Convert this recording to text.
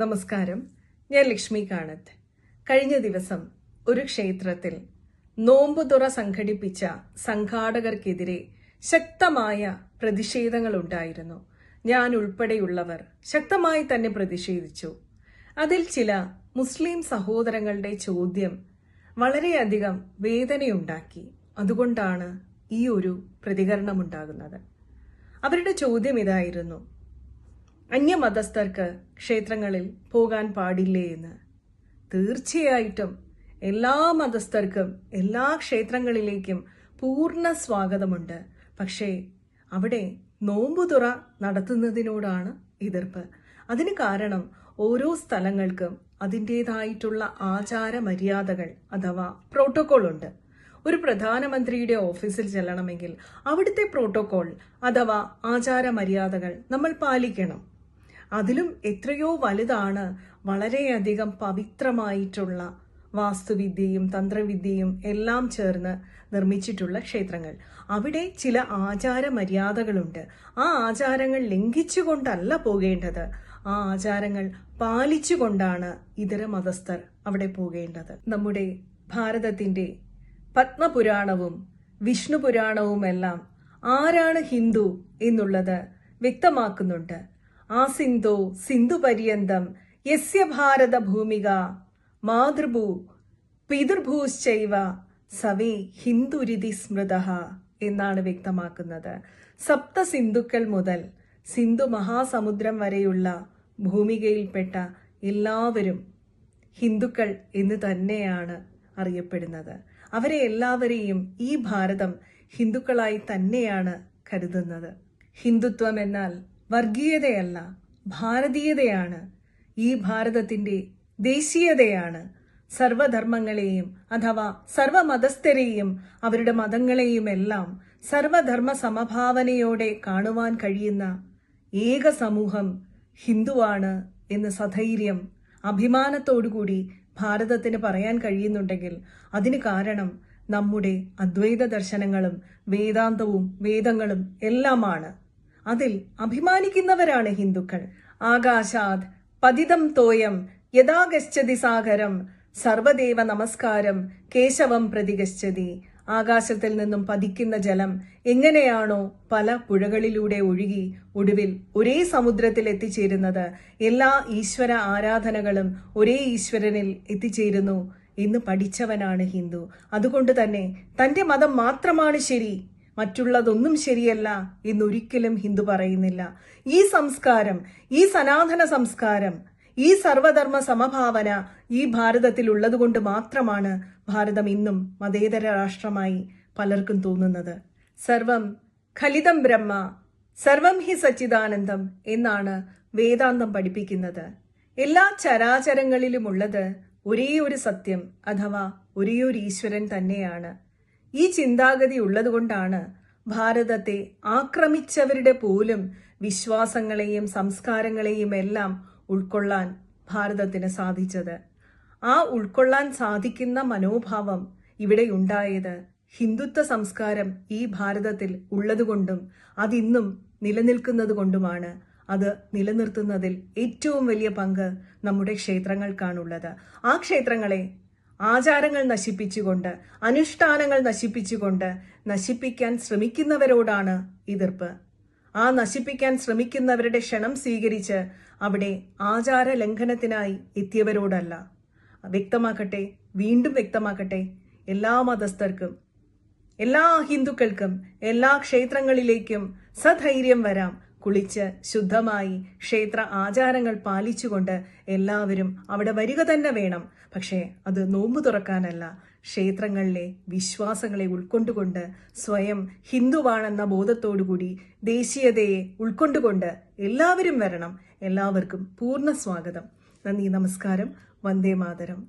നമസ്കാരം. ഞാൻ ലക്ഷ്മി കാണത്ത്. കഴിഞ്ഞ ദിവസം ഒരു ക്ഷേത്രത്തിൽ നോമ്പുതുറ സംഘടിപ്പിച്ച സംഘാടകർക്കെതിരെ ശക്തമായ പ്രതിഷേധങ്ങൾ ഉണ്ടായിരുന്നു ഞാൻ ഉൾപ്പെടെയുള്ളവർ ശക്തമായി തന്നെ പ്രതിഷേധിച്ചു. അതിൽ ചില മുസ്ലിം സഹോദരങ്ങളുടെ ചോദ്യം വളരെയധികം വേദനയുണ്ടാക്കി. അതുകൊണ്ടാണ് ഈ ഒരു പ്രതികരണമുണ്ടാകുന്നത്. അവരുടെ ചോദ്യം ഇതായിരുന്നു. അന്യമതസ്ഥർക്ക് ക്ഷേത്രങ്ങളിൽ പോകാൻ പാടില്ലേ എന്ന്. തീർച്ചയായിട്ടും എല്ലാ മതസ്ഥർക്കും എല്ലാ ക്ഷേത്രങ്ങളിലേക്കും പൂർണ സ്വാഗതമുണ്ട്. പക്ഷേ അവിടെ നോമ്പുതുറ നടത്തുന്നതിനോടാണ് എതിർപ്പ്. അതിന് കാരണം ഓരോ സ്ഥലങ്ങൾക്കും അതിന്റെതായിട്ടുള്ള ആചാര മര്യാദകൾ അഥവാ പ്രോട്ടോകോൾ ഉണ്ട്. ഒരു പ്രധാനമന്ത്രിയുടെ ഓഫീസിൽ ചെല്ലണമെങ്കിൽ അവിടുത്തെ പ്രോട്ടോകോൾ അഥവാ ആചാര മര്യാദകൾ നമ്മൾ പാലിക്കണം. അതിലും എത്രയോ വലുതാണ് വളരെയധികം പവിത്രമായിട്ടുള്ള വാസ്തുവിദ്യയും തന്ത്രവിദ്യയും എല്ലാം ചേർന്ന് നിർമ്മിച്ചിട്ടുള്ള ക്ഷേത്രങ്ങൾ. അവിടെ ചില ആചാര മര്യാദകളുണ്ട് ആ ആചാരങ്ങൾ ലംഘിച്ചുകൊണ്ടല്ല പോകേണ്ടത്. ആ ആചാരങ്ങൾ പാലിച്ചുകൊണ്ടാണ് ഇതര മതസ്ഥർ അവിടെ പോകേണ്ടത്. നമ്മുടെ ഭാരതത്തിന്റെ പത്മപുരാണവും വിഷ്ണു പുരാണവുമെല്ലാം ആരാണ് ഹിന്ദു എന്നുള്ളത് വ്യക്തമാക്കുന്നുണ്ട്. ആ സിന്ധു സിന്ധു പര്യന്തം യസ്യ ഭാരത ഭൂമിക മാതൃഭൂ പിതൃഭൂശ്ചൈവ സവേ ഹിന്ദുരിതി സ്മൃത എന്നാണ് വ്യക്തമാക്കുന്നത്. സപ്ത സിന്ധുക്കൾ മുതൽ സിന്ധു മഹാസമുദ്രം വരെയുള്ള ഭൂമികയിൽപ്പെട്ട എല്ലാവരും ഹിന്ദുക്കൾ എന്ന് തന്നെയാണ് അറിയപ്പെടുന്നത്. അവരെ എല്ലാവരെയും ഈ ഭാരതം ഹിന്ദുക്കളായി തന്നെയാണ് കരുതുന്നത്. ഹിന്ദുത്വം എന്നാൽ വർഗീയതയല്ല ഭാരതീയതയാണ്. ഈ ഭാരതത്തിന്റെ ദേശീയതയാണ്. സർവധർമ്മങ്ങളെയും അഥവാ സർവമതസ്ഥരെയും അവരുടെ മതങ്ങളെയുമെല്ലാം സർവധർമ്മ സമഭാവനയോടെ കാണുവാൻ കഴിയുന്ന ഏക സമൂഹം ഹിന്ദുവാണ് എന്ന് സധൈര്യം അഭിമാനത്തോടുകൂടി ഭാരതത്തിന് പറയാൻ കഴിയുന്നുണ്ടെങ്കിൽ അതിന് കാരണം നമ്മുടെ അദ്വൈത ദർശനങ്ങളും വേദാന്തവും വേദങ്ങളും എല്ലാമാണ്. അതിൽ അഭിമാനിക്കുന്നവരാണ് ഹിന്ദുക്കൾ. ആകാശാത് പതിതം തോയം യഥാ സാഗരം സർവദേവ നമസ്കാരം കേശവം പ്രതിഗച്ഛതി. ആകാശത്തിൽ നിന്നും പതിക്കുന്ന ജലം എങ്ങനെയാണോ പല പുഴകളിലൂടെ ഒഴുകി ഒടുവിൽ ഒരേ സമുദ്രത്തിൽ എത്തിച്ചേരുന്നത്. എല്ലാ ഈശ്വര ആരാധനകളും ഒരേ ഈശ്വരനിൽ എത്തിച്ചേരുന്നു എന്ന് പഠിച്ചവനാണ് ഹിന്ദു. അതുകൊണ്ട് തന്നെ തന്റെ മതം മാത്രമാണ് ശരി മറ്റുള്ളതൊന്നും ശരിയല്ല എന്നൊരിക്കലും ഹിന്ദു പറയുന്നില്ല. ഈ സംസ്കാരം ഈ സനാതന സംസ്കാരം ഈ സർവധർമ്മ സമഭാവന ഈ ഭാരതത്തിൽ ഉള്ളതുകൊണ്ട് മാത്രമാണ് ഭാരതം ഇന്നും മതേതര രാഷ്ട്രമായി പലർക്കും തോന്നുന്നത്. സർവം ഖലിതം ബ്രഹ്മ സർവം ഹി സച്ചിദാനന്ദം എന്നാണ് വേദാന്തം പഠിപ്പിക്കുന്നത്. എല്ലാ ചരാചരങ്ങളിലുമുള്ളത് ഒരേ ഒരു സത്യം അഥവാ ഒരേ ഒരു ഈശ്വരൻ തന്നെയാണ്. ഈ ചിന്താഗതി ഉള്ളതുകൊണ്ടാണ് ഭാരതത്തെ ആക്രമിച്ചവരുടെ പോലും വിശ്വാസങ്ങളെയും സംസ്കാരങ്ങളെയും എല്ലാം ഉൾക്കൊള്ളാൻ ഭാരതത്തിന് സാധിച്ചത്. ആ ഉൾക്കൊള്ളാൻ സാധിക്കുന്ന മനോഭാവം ഇവിടെ ഉണ്ടായത് ഹിന്ദുത്വ സംസ്കാരം ഈ ഭാരതത്തിൽ ഉള്ളതുകൊണ്ടും അതിന്നും നിലനിൽക്കുന്നത് കൊണ്ടുമാണ് അത് നിലനിർത്തുന്നതിൽ ഏറ്റവും വലിയ പങ്ക് നമ്മുടെ ക്ഷേത്രങ്ങൾക്കാണുള്ളത്. ആ ക്ഷേത്രങ്ങളെ ആചാരങ്ങൾ നശിപ്പിച്ചുകൊണ്ട് അനുഷ്ഠാനങ്ങൾ നശിപ്പിച്ചുകൊണ്ട് നശിപ്പിക്കാൻ ശ്രമിക്കുന്നവരോടാണ് എതിർപ്പ്. ആ നശിപ്പിക്കാൻ ശ്രമിക്കുന്നവരുടെ ക്ഷണം സ്വീകരിച്ച് അവിടെ ആചാര ലംഘനത്തിനായി എത്തിയവരോടല്ല. വ്യക്തമാക്കട്ടെ വീണ്ടും വ്യക്തമാക്കട്ടെ എല്ലാ മതസ്ഥർക്കും എല്ലാ ഹിന്ദുക്കൾക്കും എല്ലാ ക്ഷേത്രങ്ങളിലേക്കും സധൈര്യം വരാം. കുളിച്ച് ശുദ്ധമായി ക്ഷേത്ര ആചാരങ്ങൾ പാലിച്ചുകൊണ്ട് എല്ലാവരും അവിടെ വരിക തന്നെ വേണം. പക്ഷേ അത് നോമ്പ് തുറക്കാനല്ല. ക്ഷേത്രങ്ങളിലെ വിശ്വാസങ്ങളെ ഉൾക്കൊണ്ടുകൊണ്ട് സ്വയം ഹിന്ദുവാണെന്ന ബോധത്തോടുകൂടി ദേശീയതയെ ഉൾക്കൊണ്ടുകൊണ്ട് എല്ലാവരും വരണം. എല്ലാവർക്കും പൂർണ സ്വാഗതം. നന്ദി നമസ്കാരം. വന്ദേ മാതരം.